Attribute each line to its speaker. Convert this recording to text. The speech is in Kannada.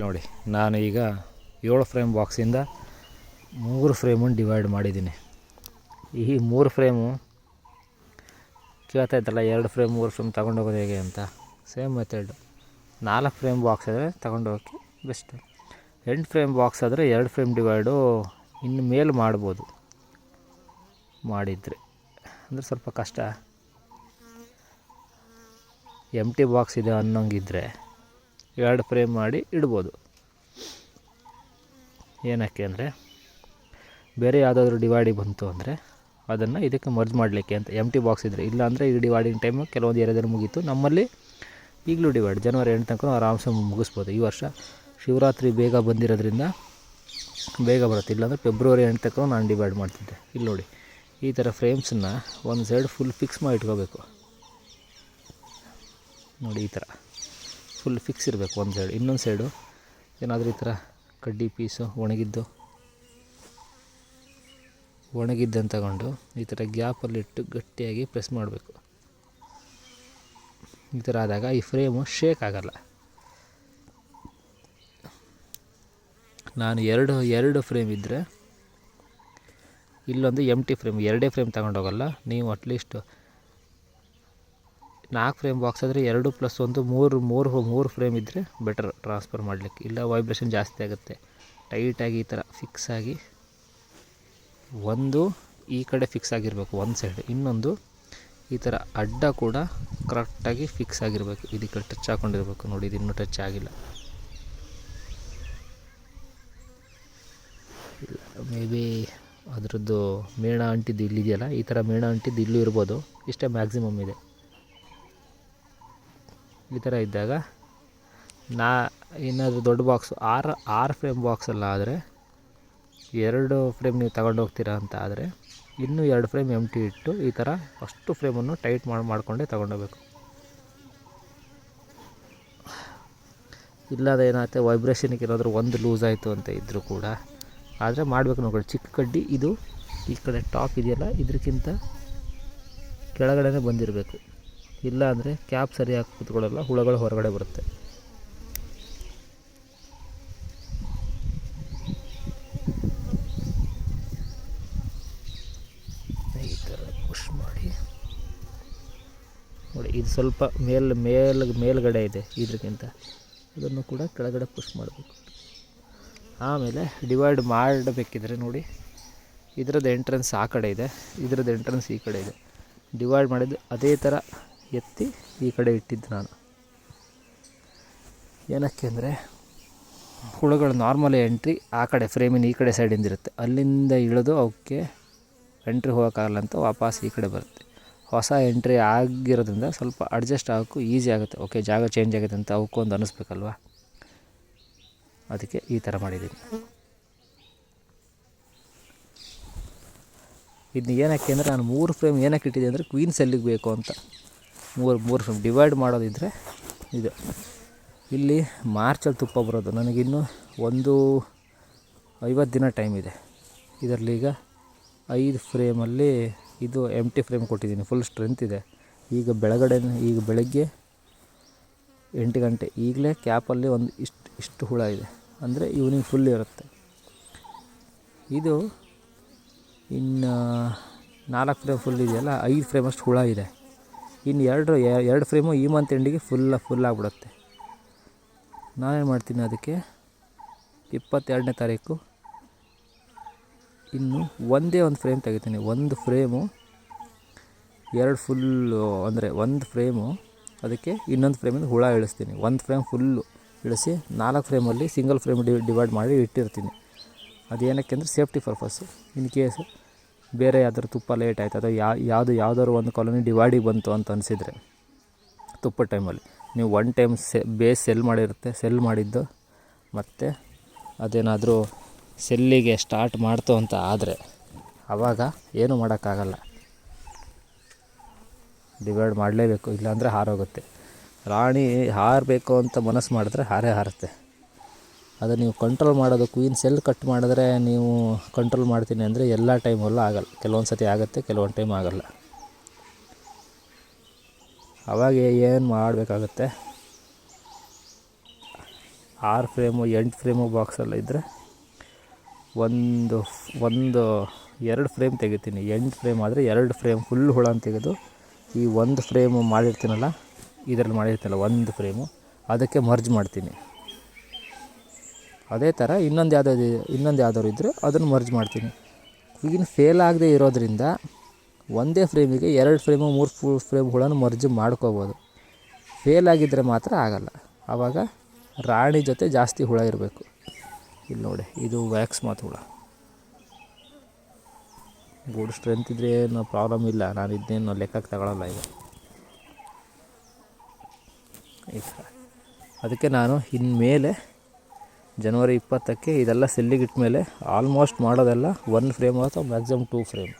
Speaker 1: ನೋಡಿ, ನಾನು ಈಗ ಏಳು ಫ್ರೇಮ್ ಬಾಕ್ಸಿಂದ ಮೂರು ಫ್ರೇಮನ್ನು ಡಿವೈಡ್ ಮಾಡಿದ್ದೀನಿ. ಈ ಮೂರು ಫ್ರೇಮು ಕೇಳ್ತಾ ಇದ್ದಲ್ಲ ಎರಡು ಫ್ರೇಮ್, ಮೂರು ಫ್ರೇಮ್ ತೊಗೊಂಡೋಗೋದು ಹೇಗೆ ಅಂತ. ಸೇಮ್ ಮೆಥಡ್ ನಾಲ್ಕು ಫ್ರೇಮ್ ಬಾಕ್ಸ್ ಆದರೆ ತೊಗೊಂಡೋಗೋಕ್ಕೆ ಬೆಸ್ಟ್ ಎಂಟು ಫ್ರೇಮ್ ಬಾಕ್ಸ್ ಆದರೆ ಎರಡು ಫ್ರೇಮ್ ಡಿವೈಡು ಇನ್ನು ಮೇಲೆ ಮಾಡ್ಬೋದು. ಮಾಡಿದರೆ ಅಂದರೆ ಸ್ವಲ್ಪ ಕಷ್ಟ. ಎಂ ಟಿ ಬಾಕ್ಸ್ ಇದೆ ಅನ್ನೋಂಗಿದ್ರೆ ಎರಡು ಫ್ರೇಮ್ ಮಾಡಿ ಇಡ್ಬೋದು. ಏನಕ್ಕೆ ಅಂದರೆ, ಬೇರೆ ಯಾವುದಾದ್ರೂ ಡಿವೈಡಿ ಬಂತು ಅಂದರೆ ಅದನ್ನು ಇದಕ್ಕೆ ಮರ್ಜ್ ಮಾಡಲಿಕ್ಕೆ ಅಂತ ಎಂ ಟಿ ಬಾಕ್ಸ್ ಇದ್ದರೆ ಇಲ್ಲಾಂದರೆ ಈ ಡಿವೈಡಿಂಗ್ ಟೈಮು ಕೆಲವೊಂದು ಏರಿಯಾದಲ್ಲಿ ಮುಗೀತು. ನಮ್ಮಲ್ಲಿ ಈಗಲೂ ಡಿವೈಡ್, ಜನವರಿ ಎಂಟು ತನಕ ಆರಾಮ್ಸೆ ಮುಗಿಸ್ಬೋದು. ಈ ವರ್ಷ ಶಿವರಾತ್ರಿ ಬೇಗ ಬಂದಿರೋದ್ರಿಂದ ಬೇಗ ಬರುತ್ತೆ. ಇಲ್ಲಾಂದರೆ ಫೆಬ್ರವರಿ ಎಂಟು ತನಕ ನಾನು ಡಿವೈಡ್ ಮಾಡ್ತಿದ್ದೆ. ಇಲ್ಲಿ ನೋಡಿ, ಈ ಥರ ಫ್ರೇಮ್ಸನ್ನು ಒಂದು ಸೈಡ್ ಫುಲ್ ಫಿಕ್ಸ್ ಮಾಡಿ ಇಟ್ಕೋಬೇಕು ನೋಡಿ ಈ ಥರ ಫುಲ್ ಫಿಕ್ಸ್ ಇರಬೇಕು ಒಂದು ಸೈಡ್ ಇನ್ನೊಂದು ಸೈಡು ಏನಾದರೂ ಈ ಥರ ಕಡ್ಡಿ ಪೀಸು ಒಣಗಿದ್ದು ಒಣಗಿದ್ದನ್ನು ತಗೊಂಡು ಈ ಥರ ಗ್ಯಾಪಲ್ಲಿಟ್ಟು ಗಟ್ಟಿಯಾಗಿ ಪ್ರೆಸ್ ಮಾಡಬೇಕು. ಈ ಥರ ಆದಾಗ ಈ ಫ್ರೇಮು ಶೇಕ್ ಆಗಲ್ಲ. ನಾನು ಎರಡು ಎರಡು ಫ್ರೇಮ್ ಇದ್ದರೆ ಇಲ್ಲೊಂದು ಎಂ ಟಿ ಫ್ರೇಮ್ ಎರಡೇ ಫ್ರೇಮ್ ತಗೊಂಡೋಗಲ್ಲ ನೀವು ಅಟ್ಲೀಸ್ಟ್ ನಾಲ್ಕು ಫ್ರೇಮ್ ಬಾಕ್ಸ್ ಆದರೆ ಎರಡು ಪ್ಲಸ್ ಒಂದು, ಮೂರು ಮೂರು ಮೂರು ಫ್ರೇಮ್ ಇದ್ದರೆ ಬೆಟರ್ ಟ್ರಾನ್ಸ್ಫರ್ ಮಾಡಲಿಕ್ಕೆ. ಇಲ್ಲ ವೈಬ್ರೇಷನ್ ಜಾಸ್ತಿ ಆಗುತ್ತೆ. ಟೈಟಾಗಿ ಈ ಥರ ಫಿಕ್ಸ್ ಆಗಿ ಒಂದು ಈ ಕಡೆ ಫಿಕ್ಸ್ ಆಗಿರಬೇಕು ಒಂದು ಸೈಡ್ ಇನ್ನೊಂದು ಈ ಥರ ಅಡ್ಡ ಕೂಡ ಕರೆಕ್ಟಾಗಿ ಫಿಕ್ಸ್ ಆಗಿರಬೇಕು. ಇದಕ್ಕೆ ಟಚ್ ಹಾಕೊಂಡಿರ್ಬೇಕು. ನೋಡಿ, ಇದು ಇನ್ನೂ ಟಚ್ ಆಗಿಲ್ಲ. ಮೇ ಬಿ ಅದರದ್ದು ಮೇಣ ಅಂಟಿದ್ದು ಇಲ್ಲಿದೆಯಲ್ಲ ಈ ಥರ ಮೇಣ ಅಂಟಿದ್ದು ಇಲ್ಲೂ ಇರ್ಬೋದು. ಇಷ್ಟೇ ಮ್ಯಾಕ್ಸಿಮಮ್ ಇದೆ. ಈ ಥರ ಇದ್ದಾಗ ನಾ ಏನಾದರೂ ದೊಡ್ಡ ಬಾಕ್ಸು, ಆರು ಆರು ಫ್ರೇಮ್ ಬಾಕ್ಸಲ್ಲ ಆದರೆ ಎರಡು ಫ್ರೇಮ್ ನೀವು ತಗೊಂಡು ಹೋಗ್ತೀರಾ ಅಂತ ಆದರೆ ಇನ್ನೂ ಎರಡು ಫ್ರೇಮ್ ಎಂ ಟಿ ಇಟ್ಟು ಈ ಥರ ಫಸ್ಟು ಫ್ರೇಮನ್ನು ಟೈಟ್ ಮಾಡಿ, ಮಾಡಿಕೊಂಡೇ ತಗೊಂಡೋಗ್ಬೇಕು ಇಲ್ಲದ ಏನಾಗುತ್ತೆ ವೈಬ್ರೇಷನ್ಗೆ ಏನಾದರೂ ಒಂದು ಲೂಸ್ ಆಯಿತು ಅಂತ ಇದ್ದರೂ ಕೂಡ ಆದರೆ ಮಾಡಬೇಕು ನೋಡಿ ಚಿಕ್ಕ ಕಡ್ಡಿ ಇದು, ಈ ಕಡೆ ಟಾಪ್ ಇದೆಯಲ್ಲ ಇದಕ್ಕಿಂತ ಕೆಳಗಡೆನೇ ಬಂದಿರಬೇಕು. ಇಲ್ಲ ಅಂದರೆ ಕ್ಯಾಪ್ ಸರಿಯಾಗಿ ಕೂತ್ಕೊಳ್ಳಲ್ಲ, ಹುಳಗಳು ಹೊರಗಡೆ ಬರುತ್ತೆ. ಈ ಥರ ಮಾಡಿ. ನೋಡಿ, ಇದು ಸ್ವಲ್ಪ ಮೇಲ್ ಮೇಲ್, ಮೇಲ್ಗಡೆ ಇದೆ ಇದಕ್ಕಿಂತ ಅದನ್ನು ಕೂಡ ಕೆಳಗಡೆ ಪುಷ್ ಮಾಡಬೇಕು. ಆಮೇಲೆ ಡಿವೈಡ್ ಮಾಡಬೇಕಿದ್ರೆ ನೋಡಿ, ಇದರದ್ದು ಎಂಟ್ರೆನ್ಸ್ ಆ ಕಡೆ ಇದೆ, ಇದರದ್ದು ಎಂಟ್ರೆನ್ಸ್ ಈ ಕಡೆ ಇದೆ. ಡಿವೈಡ್ ಮಾಡಿದ್ದು ಅದೇ ಥರ ಎತ್ತಿ ಈ ಕಡೆ ಇಟ್ಟಿದ್ದು ನಾನು. ಏನಕ್ಕೆ ಅಂದರೆ, ಹುಳುಗಳು ನಾರ್ಮಲ್ ಎಂಟ್ರಿ ಆ ಕಡೆ ಫ್ರೇಮಿನ ಈ ಕಡೆ ಸೈಡಿಂದ ಇರುತ್ತೆ. ಅಲ್ಲಿಂದ ಇಳಿದು ಅವಕ್ಕೆ ಎಂಟ್ರಿ ಹೋಗೋಕ್ಕಾಗಲ್ಲ ಅಂತ ವಾಪಸ್ ಈ ಕಡೆ ಬರುತ್ತೆ. ಹೊಸ ಎಂಟ್ರಿ ಆಗಿರೋದ್ರಿಂದ ಸ್ವಲ್ಪ ಅಡ್ಜಸ್ಟ್ ಆಗೋಕ್ಕೂ ಈಸಿ ಆಗುತ್ತೆ. ಓಕೆ ಜಾಗ ಚೇಂಜ್ ಆಗುತ್ತೆ ಅಂತ ಅವಕ್ಕೂ ಒಂದು ಅನ್ನಿಸ್ಬೇಕಲ್ವ ಅದಕ್ಕೆ ಈ ಥರ ಮಾಡಿದ್ದೀನಿ. ಇದನ್ನ ಏನಕ್ಕೆ ಅಂದರೆ, ನಾನು ಮೂರು ಫ್ರೇಮ್ ಏನಕ್ಕೆ ಇಟ್ಟಿದ್ದೆ ಅಂದರೆ ಕ್ವೀನ್ ಸೆಲ್ಲಿಗೆ ಬೇಕು ಅಂತ. ಮೂರು ಮೂರು ಡಿವೈಡ್ ಮಾಡೋದಿದ್ದರೆ ಇದು. ಇಲ್ಲಿ ಮಾರ್ಚಲ್ಲಿ ತುಪ್ಪ ಬರೋದು. ನನಗಿನ್ನೂ ಒಂದು ಐವತ್ತು ದಿನ ಟೈಮ್ ಇದೆ. ಇದರಲ್ಲಿ ಈಗ ಐದು ಫ್ರೇಮಲ್ಲಿ ಇದು ಎಂ ಟಿ ಫ್ರೇಮ್ ಕೊಟ್ಟಿದ್ದೀನಿ. ಫುಲ್ ಸ್ಟ್ರೆಂತ್ ಇದೆ. ಈಗ ಬೆಳಗಡೆ, ಈಗ ಬೆಳಗ್ಗೆ ಎಂಟು ಗಂಟೆ. ಈಗಲೇ ಕ್ಯಾಪಲ್ಲಿ ಒಂದು ಇಷ್ಟು ಇಷ್ಟು ಹುಳ ಇದೆ. ಅಂದರೆ ಈವ್ನಿಂಗ್ ಫುಲ್ ಇರುತ್ತೆ. ಇದು ಇನ್ನು ನಾಲ್ಕು ಫ್ರೇಮ್ ಫುಲ್ ಇದೆಯಲ್ಲ, ಐದು ಫ್ರೇಮ್ ಅಷ್ಟು ಹುಳ ಇದೆ. ಇನ್ನು ಎರಡು ಎರಡು ಫ್ರೇಮು ಈ ಮಂತ್ ಎಂಡಿಗೆ ಫುಲ್ಲ ಫುಲ್ ಆಗಿಬಿಡುತ್ತೆ. ನಾನೇನು ಮಾಡ್ತೀನಿ ಅದಕ್ಕೆ? ಇಪ್ಪತ್ತೆರಡನೇ ತಾರೀಕು. ಇನ್ನು ಒಂದೇ ಒಂದು ಫ್ರೇಮ್ ತೆಗಿತೀನಿ. ಒಂದು ಫ್ರೇಮು ಎರಡು ಫುಲ್ಲು ಅಂದರೆ ಒಂದು ಫ್ರೇಮು ಅದಕ್ಕೆ ಇನ್ನೊಂದು ಫ್ರೇಮಿಂದ ಹುಳ ಇಳಿಸ್ತೀನಿ. ಒಂದು ಫ್ರೇಮ್ ಫುಲ್ಲು ಇಳಿಸಿ ನಾಲ್ಕು ಫ್ರೇಮಲ್ಲಿ ಸಿಂಗಲ್ ಫ್ರೇಮ್ ಡಿವೈಡ್ ಮಾಡಿ ಇಟ್ಟಿರ್ತೀನಿ. ಅದೇನಕ್ಕೆ ಅಂದರೆ ಸೇಫ್ಟಿ ಪರ್ಪಸ್ಸು ಇನ್ ಕೇಸ್ ಬೇರೆ ಯಾವ್ದಾದ್ರು ತುಪ್ಪ ಲೇಟ್ ಆಯಿತು, ಅಥವಾ ಯಾ, ಯಾವುದು ಯಾವ್ದಾದ್ರು ಒಂದು ಕಾಲೋನಿ ಡಿವೈಡಿಗೆ ಬಂತು ಅಂತ ಅನಿಸಿದರೆ ತುಪ್ಪದ ಟೈಮಲ್ಲಿ ನೀವು ಒನ್ ಟೈಮ್ ಸೆ ಬೇಸ್ ಸೆಲ್ ಮಾಡಿರುತ್ತೆ ಸೆಲ್ ಮಾಡಿದ್ದು, ಮತ್ತು ಅದೇನಾದರೂ ಸೆಲ್ಲಿಗೆ ಸ್ಟಾರ್ಟ್ ಮಾಡ್ತು ಅಂತ ಆದರೆ ಆವಾಗ ಏನು ಮಾಡೋಕ್ಕಾಗಲ್ಲ. ಡಿವೈಡ್ ಮಾಡಲೇಬೇಕು, ಇಲ್ಲಾಂದರೆ ಹಾರೋಗುತ್ತೆ. ರಾಣಿ ಹಾರಬೇಕು ಅಂತ ಮನಸ್ಸು ಮಾಡಿದ್ರೆ ಹಾರೇ ಹಾರುತ್ತೆ. ಅದು ನೀವು ಕಂಟ್ರೋಲ್ ಮಾಡೋದು ಕ್ವೀನ್ ಸೆಲ್ ಕಟ್ ಮಾಡಿದ್ರೆ ನೀವು ಕಂಟ್ರೋಲ್ ಮಾಡ್ತೀನಿ ಅಂದರೆ ಎಲ್ಲ ಟೈಮಲ್ಲೂ ಆಗಲ್ಲ. ಕೆಲವೊಂದು ಸತಿ ಆಗುತ್ತೆ, ಕೆಲವೊಂದು ಟೈಮ್ ಆಗಲ್ಲ. ಅವಾಗ ಏನು ಮಾಡಬೇಕಾಗುತ್ತೆ? ಆರು ಫ್ರೇಮು ಎಂಟು ಫ್ರೇಮು ಬಾಕ್ಸಲ್ಲ ಇದ್ದರೆ ಒಂದು ಒಂದು, ಎರಡು ಫ್ರೇಮ್ ತೆಗಿತೀನಿ. ಎಂಟು ಫ್ರೇಮ್ ಆದರೆ ಎರಡು ಫ್ರೇಮ್ ಫುಲ್ ಹುಳನ ತೆಗೆದು ಈ ಒಂದು ಫ್ರೇಮು ಮಾಡಿರ್ತೀನಲ್ಲ, ಇದರಲ್ಲಿ ಮಾಡಿರ್ತೀನಲ್ಲ ಒಂದು ಫ್ರೇಮು ಅದಕ್ಕೆ ಮರ್ಜ್ ಮಾಡ್ತೀನಿ. ಅದೇ ಥರ ಇನ್ನೊಂದು ಯಾವುದಾದ್ರು ಇನ್ನೊಂದು ಯಾವ್ದಾದ್ರು ಇದ್ದರೆ ಅದನ್ನು ಮರ್ಜ್ ಮಾಡ್ತೀನಿ. ಈಗಿನ ಫೇಲ್ ಆಗದೆ ಇರೋದರಿಂದ ಒಂದೇ ಫ್ರೇಮಿಗೆ ಎರಡು ಫ್ರೇಮು ಮೂರು ಫು ಫ್ರೇಮ್ ಹುಳನ ಮರ್ಜ್ ಮಾಡ್ಕೋಬೋದು. ಫೇಲ್ ಆಗಿದ್ದರೆ ಮಾತ್ರ ಆಗಲ್ಲ. ಆವಾಗ ರಾಣಿ ಜೊತೆ ಜಾಸ್ತಿ ಹುಳ ಇರಬೇಕು. ಇಲ್ಲಿ ನೋಡಿ, ಇದು ವ್ಯಾಕ್ಸ್ ಮಾತು ಹುಳ. ಗುಡ್ ಸ್ಟ್ರೆಂತ್ ಇದ್ದರೆ ಏನು ಪ್ರಾಬ್ಲಮ್ ಇಲ್ಲ. ನಾನು ಇದನ್ನೇನು ಲೆಕ್ಕಕ್ಕೆ ತಗೊಳ್ಳಲ್ಲ ಈಗ. ಅದಕ್ಕೆ ನಾನು ಇನ್ಮೇಲೆ ಜನವರಿ ಇಪ್ಪತ್ತಕ್ಕೆ ಇದೆಲ್ಲ ಸೆಲ್ಲಿಗಿಟ್ಟ ಮೇಲೆ ಆಲ್ಮೋಸ್ಟ್ ಮಾಡೋದೆಲ್ಲ ಒನ್ ಫ್ರೇಮ್ ಅಥವಾ ಮ್ಯಾಕ್ಸಿಮಮ್ ಟೂ ಫ್ರೇಮ್